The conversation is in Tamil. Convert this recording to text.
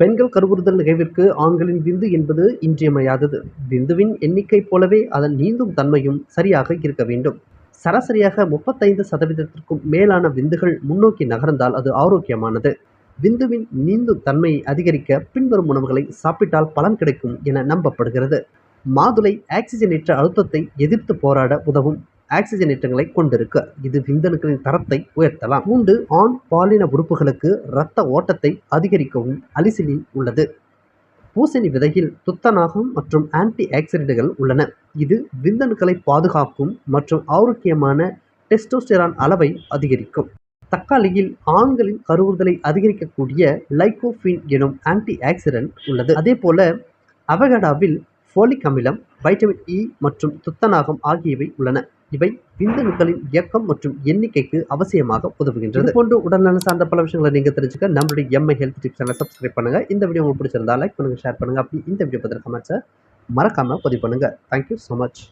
பெண்கள் கருவுறுதல் நிகழ்விற்கு ஆண்களின் விந்து என்பது இன்றியமையாதது. விந்துவின் எண்ணிக்கை போலவே அதன் நீந்தும் தன்மையும் சரியாக இருக்க வேண்டும். சராசரியாக முப்பத்தைந்து சதவீதத்திற்கும் மேலான விந்துகள் முன்னோக்கி நகர்ந்தால் அது ஆரோக்கியமானது. விந்துவின் நீந்தும் தன்மையை அதிகரிக்க பின்வரும் உணவுகளை சாப்பிட்டால் பலன் கிடைக்கும் என நம்பப்படுகிறது. மாதுளை ஆக்சிஜனேற்ற அழுத்தத்தை எதிர்த்து போராட உதவும் ஆக்சிஜனேற்றங்களை கொண்டிருக்க. இது விந்தணுக்களின் தரத்தை உயர்த்தலாம். பூண்டு ஆண் பாலின உறுப்புகளுக்கு இரத்த ஓட்டத்தை அதிகரிக்கவும் அலிசிலின் உள்ளது. பூசணி விதையில் துத்தநாகம் மற்றும் ஆன்டி ஆக்சிடென்ட்கள் உள்ளன. இது விந்தணுக்களை பாதுகாக்கும் மற்றும் ஆரோக்கியமான டெஸ்டோஸ்டெரான் அளவை அதிகரிக்கும். தக்காளியில் ஆண்களின் கருவுறுதலை அதிகரிக்கக்கூடிய லைகோஃபின் எனும் ஆன்டி ஆக்சிடென்ட் உள்ளது. அதே போல அவகடாவில் ஃபோலிக் அமிலம் வைட்டமின் இ மற்றும் துத்தநாகம் ஆகியவை உள்ளன. இவை விந்தணுக்களின் இயக்கம் மற்றும் எண்ணிக்கைக்கு அவசியமாக உதவுகின்றது. போன்று உடல்நலம் சார்ந்த பல விஷயங்களை நீங்க தெரிஞ்சுக்க நம்மளுடைய எம்ஐ ஹெல்த் டிப்ஸ் சேனலை சப்ஸ்கிரைப் பண்ணுங்க. இந்த வீடியோ உங்களுக்கு பிடிச்சிருந்தா லைக் பண்ணுங்க ஷேர் பண்ணுங்க. அப்படி இந்த வீடியோ பத்திர கமெண்ட்ஸை மறக்காம பதிவு பண்ணுங்க. Thank you so much